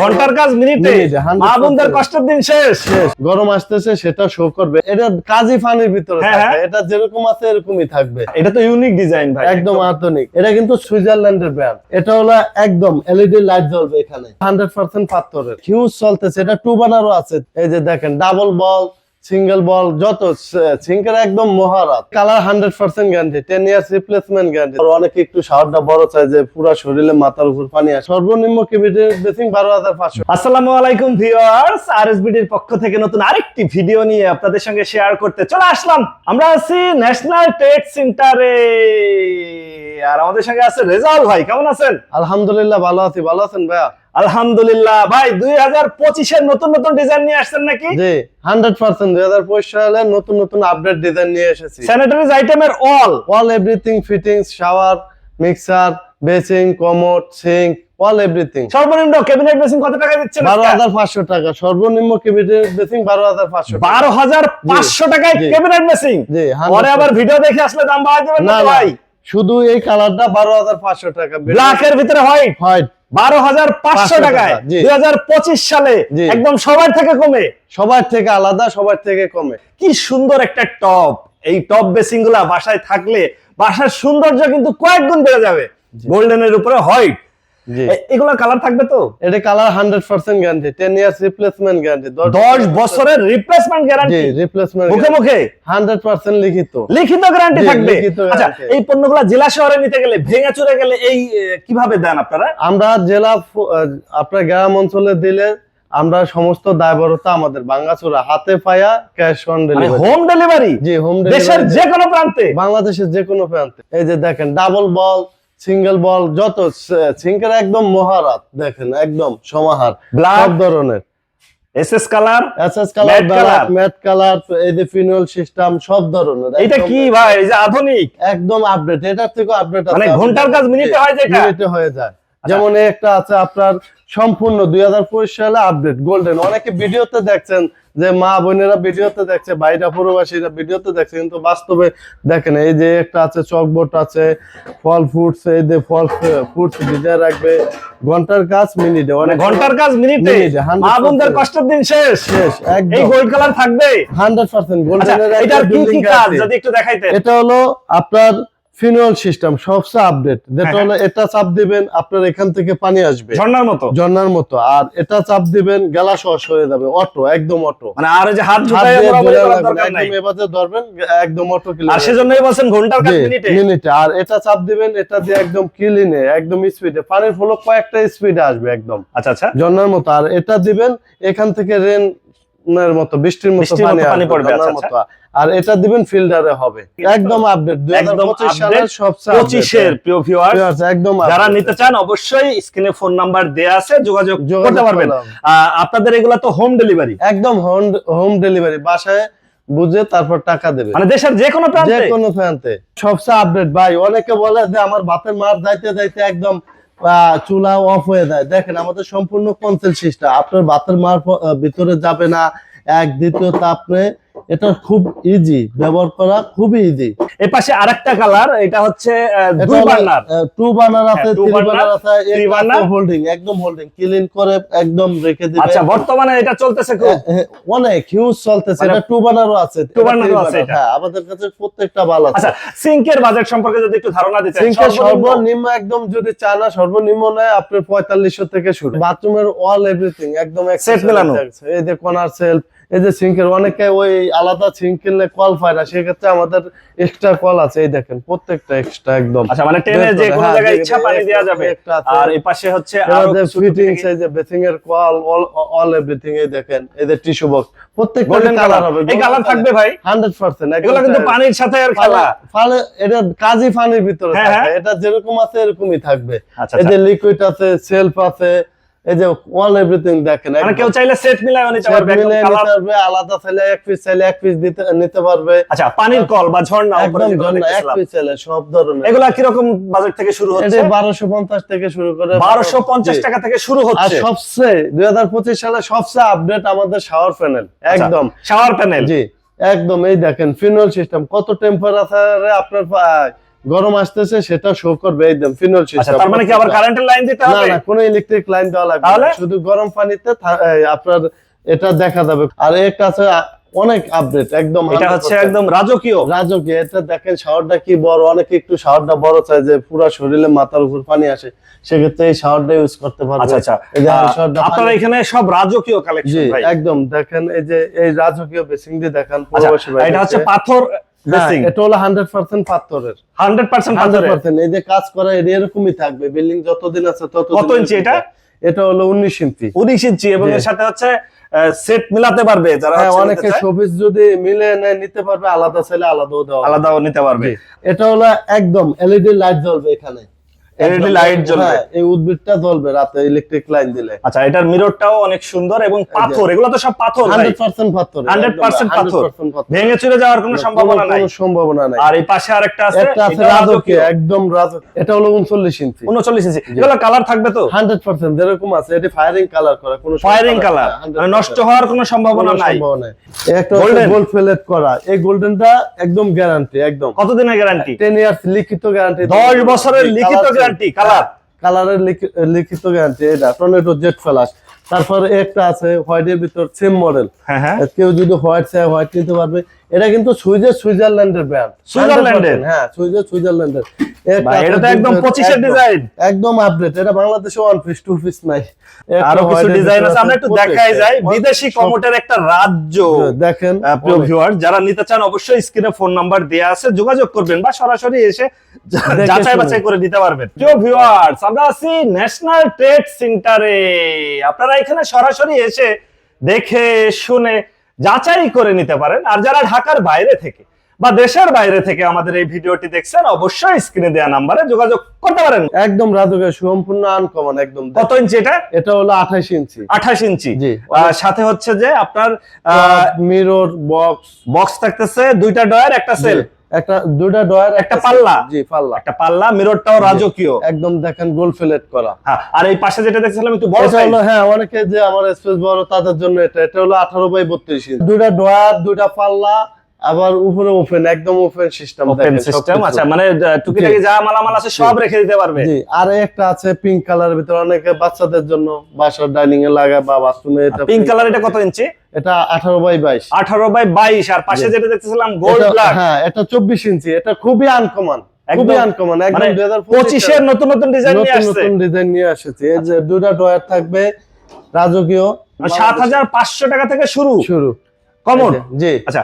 ঘণ্টার কাজ মিনিটে মিনিটে, 100% মা বোনদের কষ্টের দিন শেষ। গরম আসতেছে সেটা শো করবে। এটা কাজই ফানির ভিতরে হ্যাঁ, হ্যাঁ। এটা যেরকম আছে এরকমই থাকবে। এটা তো ইউনিক ডিজাইন ভাই। একদম আধুনিক। এটা কিন্তু সুইজারল্যান্ডের ব্র্যান্ড এটা হলো একদম এলইডি লাইট জ্বলবে এখানে। হান্ড্রেড পার্সেন্ট পাথরের। হিউজ চলতেছে। এটা টু বানারও আছে। এই যে দেখেন ডাবল বল সিঙ্গেল বল যত সিঙ্কের একদম মহারাত। Colour hundred percent guarantee ten years replacement guarantee অনেকে একটু শাওয়ারটা বড় চাই যে পুরো শরীরে মাথার উপর পানি আসে। সর্বনিম্ন কেবিটের বেসিং বারো হাজার পাঁচশো। আসসালামু আলাইকুম ভিউয়ার্স আরএসবিডির পক্ষ থেকে নতুন আরেকটি ভিডিও নিয়ে আপনাদের সঙ্গে শেয়ার করতে চলে আসলাম। আমরা আছি ন্যাশনাল ট্রেড সেন্টারে আর আমাদের সঙ্গে আছে রেজাউল ভাই, কেমন আছেন? আলহামদুলিল্লাহ, ভালো আছি। ভালো আছেন ভাইয়া? আলহামদুলিল্লাহ। ভাই দুই হাজার পঁচিশের নতুন নতুন ডিজাইন নিয়ে আসছেন নাকি? জি হান্ড্রেড পার্সেন্ট দুই হাজার পঁচিশ সালে নতুন নতুন আপডেট ডিজাইন নিয়ে এসেছি। স্যানিটারিজ আইটেমের all all everything fittings shower mixer basin commode sink all everything সর্বনিম্ন ক্যাবিনেট বেসিং কত টাকা দিচ্ছেন বারো হাজার পাঁচশো টাকা। সর্বনিম্ন কেবিনেট বেসিং বারো হাজার পাঁচশো বারো হাজার পাঁচশো টাকায় জি। ক্যাবিনেট বেসিং জি পরে আবার ভিডিও দেখে আসলে দাম বাড়াই দেবেন না ভাই? শুধু এই কালারটা বারো হাজার পাঁচশো টাকা। ব্ল্যাক এর ভিতরে হোয়াইট হোয়াইট বারো হাজার পাঁচশো টাকায়। দুই হাজার পঁচিশ সালে। একদম সবার থেকে কমে। সবার থেকে আলাদা সবার থেকে কমে। কি সুন্দর একটা টপ। এই টপ বেসিংগুলা বাসায় থাকলে বাসার সৌন্দর্য কিন্তু কয়েক গুণ বেড়ে যাবে। গোল্ডেনের উপরে হোয়াইট। জি। এগুলোর কালার থাকবে তো? এটা colour hundred percent guarantee ten years replacement guarantee দশ বছরের রিপ্লেসমেন্ট গ্যারান্টি রিপ্লেসমেন্ট মুখে মুখে? হান্ড্রেড পার্সেন্ট লিখিত। লিখিত গ্যারান্টি থাকবে। আচ্ছা এই পণ্যগুলা জেলা শহরে নিতে গেলে ভেঙে চুরে গেলে এই কীভাবে দেন আপনারা? আমরা জেলা আপনার গ্রাম অঞ্চলে দিলে আমরা সমস্ত দায়বরতা আমাদের বাঙ্গাচুরা হাতে পায়া cash on delivery home delivery G home delivery দেশের যে কোনো প্রান্তে? বাংলাদেশের যে কোনো প্রান্তে। এই যে দেখেন ডাবল বল সিঙ্গেল বল যত সিঙ্কের একদম মহারাত দেখেন একদম সমাহার সব ধরনের। SS colour SS colour Matte black matte colour এই যে ফিনুয়াল সিস্টেম সব ধরনের এটা কি ভাই? এই যে আধুনিক। একদম আপডেট এটার থেকে আপডেট মানে ঘণ্টার কাজ মিনিটে হয় যেটা? মিনিটে হয়ে যায়। যেমন একটা আছে আপনার সম্পূর্ণ দুই হাজার পঁচিশ সালে আপডেট গোল্ডেন অনেকে ভিডিওতে দেখছেন যে মা বোনেরা ভিডিওতে দেখছে ভাইরা প্রবাসীরা ভিডিওতে দেখছে কিন্তু বাস্তবে দেখেন এই যে একটা আছে চকবোর্ড আছে ফল ফ্রুটস এই যে ফল ফ্রুটস ভিজে রাখবে ঘণ্টার কাজ মিনিটে মানে অনেক ঘণ্টার কাজ মিনিটে? 100% মা বোনদের কষ্টের দিন শেষ? শেষ এই গোল্ড কালার থাকবে? হান্ড্রেড পার্সেন্ট আচ্ছা গোল্ডেনের এটার কি কি কাজ? যদি একটু দেখাইতেন। এটা হলো আপনার ফিনুয়াল সিস্টেম সবচেয়ে আপডেট যেটা হলো এটা চাপ দিবেন আপনার এখান থেকে পানি আসবে। ঝর্ণার মতো? ঝর্ণার মতো। আর এটা চাপ দিবেন গেলা সহজ হয়ে যাবে অটো একদম অটো। মানে আর যে হাত একদম ধরবেন একদম অটো ক্লিন আর সেজন্যই বলছেন ঘণ্টার কাজ মিনিটে। মিনিটে। আর এটা চাপ দিবেন এটা দিয়ে একদম ক্লিনে একদম স্পিডে পানির ফলো কয়েকটা স্পিডে আসবে একদম। আচ্ছা আচ্ছা। ঝর্ণার মতো। আর এটা দিবেন এখান থেকে রেন এর মতো বৃষ্টির মতো পানি পড়বে, আচ্ছা। আর এটা দিবেন ফিল্টারে হবে। একদম আপডেট একদম update, সবচেয়ে পঁচিশের প্রিয় ভিউয়ার update। একদম যারা নিতে চান অবশ্যই স্ক্রিনে ফোন নাম্বার দেয়া আছে যোগাযোগ করতে পারবেন। আপনাদের এগুলা তো হোম ডেলিভারি একদম হোম হোম ডেলিভারি বাসায় বুঝে তারপর টাকা দেবে। মানে দেশের যে কোনো প্রান্তে। যে প্রান্তে কোনো ফ্যানতে সবচেয়ে আপডেট ভাই অনেকে বলে যে আমার ভাতের মার যাইতে যাইতে একদম চুলা অফ হয়ে যায়। দেখেন আমাদের সম্পূর্ণ কনসেল সিস্টেম আপনার বাতের মার ভিতরে যাবে না। এক, দ্বিতীয় আপনি এটা খুব ইজি ব্যবহার করা খুবই ইজি এই পাশে আরেকটা কালার এটা হচ্ছে দুই বার্নার। টু বার্নার আছে হ্যাঁ, থ্রি বার্নার আছে three burner। হোল্ডিং একদম হোল্ডিং ক্লিন করে একদম রেখে দিবে। আচ্ছা বর্তমানে এটা চলতেছে খুব? হ্যাঁ, হ্যাঁ, অনেক হিউজ চলতেছে মানে এটা টু বানারও আছে। two burner ও এটা আছে এটা। হ্যাঁ আমাদের কাছে প্রত্যেকটা ভালো আছে। আচ্ছা সিঙ্কের বাজেট সম্পর্কে যদি একটু ধারণা দিতেন সিঙ্কের সর্বনিম্ন- একদম যদি চান না সর্বনিম্ন নেয় আপনার পঁয়তাল্লিশশো থেকে শুরু। বাথরুমের অল এভরিথিং একদম Set মেলানো। এই যে কর্নার সেলফ এই যে সিঙ্কের অনেকে ওই আলাদা সিঙ্ক কিনলে কল পায় না সেক্ষেত্রে আমাদের এক্সট্রা কল আছে এই দেখেন প্রত্যেকটা এক্সট্রা একদম। আচ্ছা মানে টেনে যে কোনো জায়গায় ইচ্ছা পানি দেওয়া যাবে। আর এই পাশে হচ্ছে এবার আরও যে কিছু ফিটিংস থেকে- এই যে বেসিং এর কল অল অল এভরিথিং এই দেখেন এই যে টিস্যু বক্স প্রত্যেকটা কালার কালার হবে। এই কালার থাকবে ভাই। এগুলো কিন্তু পানির সাথে আর খেলা। ফালে এটা কাজী ফানির ভিতরে হ্যাঁ, হ্যাঁ। এটা যেরকম আছে এরকমই থাকবে। আচ্ছা এই আচ্ছা। যে লিকুইড আছে সেলফ আছে এই যে অল এভরিথিং দেখেন মানে কেউ চাইলে সেট মিলায় নিতে পারবে পারবে আলাদা চাইলে এক পিস চাইলে এক পিস দিতে নিতে পারবে। আচ্ছা পানির কল বা ঝর্ণা একদম ঝর্ণা, এক পিস চাইলে সব ধরনের। এগুলা কীরকম বাজেট থেকে শুরু হচ্ছে? এটা বারোশো পঞ্চাশ থেকে শুরু করে বারোশো পঞ্চাশ জি। টাকা থেকে শুরু আর সবচেয়ে দুই হাজার পঁচিশ সালে সবচেয়ে আপডেট আমাদের শাওয়ার প্যানেল একদম। শাওয়ার প্যানেল জি একদম এই দেখেন ফিনল সিস্টেম কত টেম্পারেচারে আপনার গরম আসতেছে সেটা শো করবে একদম ফিনল আচ্ছা সিস্টেম তার মানে কি আবার কারেন্টের লাইন দিতে হবে? না না কোনো ইলেকট্রিক লাইন দেওয়া লাগবে না। শুধু গরম পানিতে আপনার এটা দেখা যাবে। আর একটা আছে অনেক আপডেট একদম এটা হচ্ছে একদম রাজকীয়। রাজকীয় এটা দেখেন শাওয়ারটা কি বড় অনেকে একটু শাওয়ারটা বড় চায় যে পুরো শরীরে মাথার উপর পানি আসে সেক্ষেত্রে এই শাওয়ারটা ইউজ করতে পারবে। আচ্ছা আচ্ছা। এই শাওয়ারটা আপনারা এখানে সব রাজকীয় কালেকশন ভাই। একদম দেখেন এই যে এই রাজকীয় বেসিং দিয়ে দেখেন আচ্ছা ভাই এটা হচ্ছে পাথর এটা হলো হান্ড্রেড পার্সেন্ট পাথরের। 100% হান্ড্রেড পাথরের পার্সেন্ট এই যে কাজ করা এটা এরকমই থাকবে। বিল্ডিং যতদিন আছে তত কত ইঞ্চি এটা? এটা হলো উনিশ ইঞ্চি 19 ইঞ্চি এবং এর সাথে হচ্ছে সেট মিলাতে পারবে যারা হ্যাঁ অনেকে শোপিস যদি মিলে নিতে পারবে আলাদা চাইলে আলাদাও দেওয়া আলাদাও নিতে পারবে। এটা হলো একদম এলইডি লাইট জ্বলবে এখানে। LED একদম, লাইট জ্বলবে। হ্যাঁ, এই উদ্ভিদটা জ্বলবে রাতে ইলেকট্রিক লাইন দিলে। আচ্ছা এটার মিররটাও অনেক সুন্দর এবং পাথর এগুলো তো সব পাথর ভাই। হান্ড্রেড পার্সেন্ট পাথর 100% পাথর। 100% পাথর। ভেঙে চলে যাওয়ার কোনো সম্ভাবনা নাই। কোনো সম্ভাবনা নাই। আর এই পাশে আরেকটা আছে একটা আছে রাজকীয় একদম রাজকীয় এটা হলো উনচল্লিশ ইঞ্চি। 39 ইঞ্চি। এগুলো কালার থাকবে তো? হান্ড্রেড পার্সেন্ট যেরকম আছে এটি ফায়ারিং কালার করা কোনো ফায়ারিং কালার মানে নষ্ট হওয়ার কোনো সম্ভাবনা নাই। সম্ভাবনা নাই। একটা? গোল্ড প্লেট করা। এই গোল্ডেনটা একদম গ্যারান্টি একদম। কতদিনের গ্যারান্টি 10 ইয়ার্স লিখিত গ্যারান্টি 10 বছরের লিখিত গ্যারান্টি কালার কালারের লিখিত গ্যারান্টি এটা টর্নেডো জেট ফ্ল্যাশ তারপর একটা আছে হোয়াইটের ভিতর সেম মডেল হ্যাঁ হ্যাঁ। কেউ যদি হোয়াইট চায় হোয়াইট নিতে পারবে। এটা কিন্তু সুইজের সুইজারল্যান্ডের ব্র্যান্ড সুইজারল্যান্ডের? হ্যাঁ সুইজার সুইজারল্যান্ডের। এটা তো একদম দুটো- 25 এর ডিজাইন একদম আপডেট এটা বাংলাদেশে ওয়ান পিস টু পিস নাই। আরও কিছু ডিজাইন আছে আমরা একটু দেখাই যাই। বিদেশি কমোটের একটা রাজ্য। দেখেন আহ, প্রিয় ভিউয়ার যারা নিতে চান অবশ্যই স্ক্রিনে ফোন নাম্বার দেয়া আছে যোগাযোগ করবেন বা সরাসরি এসে যাচাই বাছাই করে নিতে পারবেন। প্রিয় ভিউয়ার্স আমরা আছি ন্যাশনাল ট্রেড সেন্টারে আপনারা এখানে সরাসরি এসে দেখে শুনে যাচাই করে নিতে পারেন। আর যারা ঢাকার বাইরে থেকে বা দেশের বাইরে থেকে আমাদের এই ভিডিওটি দেখছেন অবশ্যই স্ক্রিনে দেওয়া নাম্বারে যোগাযোগ করতে পারেন। একদম রাজুকের সম্পূর্ণ আনকমন একদম। কত ইঞ্চি এটা? এটা হলো আঠাশ ইঞ্চি আঠাশ ইঞ্চি জি। সাথে হচ্ছে যে আপনার মিরর বক্স বক্স থাকতেছে দুইটা ডয়ার একটা সেল একটা দুইটা ডয়ার একটা পাল্লা? জি পাল্লা। একটা পাল্লা মিররটাও রাজকীয়। একদম দেখেন গোল ফিলেট করা। হ্যাঁ, আর এই পাশে যেটা দেখছিলাম একটু বড় সাইজ হ্যাঁ অনেকে যে আমার স্পেস বড় তাদের জন্য এটা। এটা হলো আঠারো বাই বত্রিশ ইঞ্চি দুইটা ডয়ার দুইটা পাল্লা আবার উপরে ওপেন একদম ওপেন সিস্টেম ওপেন সিস্টেম আচ্ছা মানে টুকিটাকি যা মালামাল আছে সব রেখে দিতে পারবে। জি আর একটা আছে পিঙ্ক কালারের ভিতরে অনেকে বাচ্চাদের জন্য বাসার ডাইনিং এ লাগায় বা বাথরুমে এটা পিঙ্ক কালার এটা কত ইঞ্চি এটা আঠারো বাই বাইশ। আঠারো বাই বাইশ আর পাশে যেটা দেখতেছিলাম গোল্ড ব্ল্যাক হ্যাঁ এটা চব্বিশ ইঞ্চি এটা খুবই আনকমন খুবই আনকমন মানে একদম দুই হাজার নতুন নতুন ডিজাইন নিয়ে আসছে। নতুন ডিজাইন নিয়ে আসছে। এই যে দুইটা ডয়ার থাকবে রাজকীয় সাত হাজার পাঁচশো টাকা থেকে শুরু। শুরু। কমন জি। আচ্ছা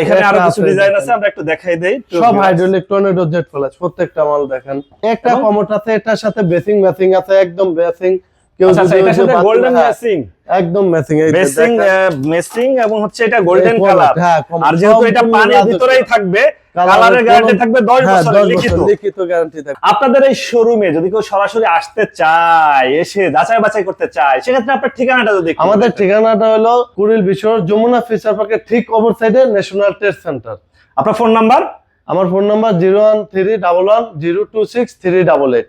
এখানে একটা আরও কিছু ডিজাইন আছে আমরা একটু দেখাই দেই। সব হাইড্রোলিক টর্নেডো জেট ফ্ল্যাশ প্রত্যেকটা মাল দেখেন। একটা কমোট আছে এটার সাথে বেসিং ম্যাচিং আছে একদম বেসিং কেউ আচ্ছা, আচ্ছা, এটার সাথে গোল্ডেন হ্যাঁ, একদম ম্যাচিং এই এবং হচ্ছে এটা গোল্ডেন কালার হ্যাঁ, কমোড, আর যেহেতু এটা পানির ভিতরেই থাকবে কালারের গ্যারান্টি থাকবে 10 হ্যাঁ, বছরের 10 লিখিত। লিখিত গ্যারান্টি থাকবে। আপনাদের এই শোরুমে যদি কেউ সরাসরি আসতে চায় এসে যাচাই বাছাই করতে চায় সেক্ষেত্রে আপনার ঠিকানাটা যদি আমাদের ঠিকানাটা হলো কুড়িল বিশ্বর যমুনা ফিচার পার্কের ঠিক অপর সাইডে ন্যাশনাল ট্রেড সেন্টার আপনার ফোন নাম্বার আমার phone number zero one three double one zero two six three double eight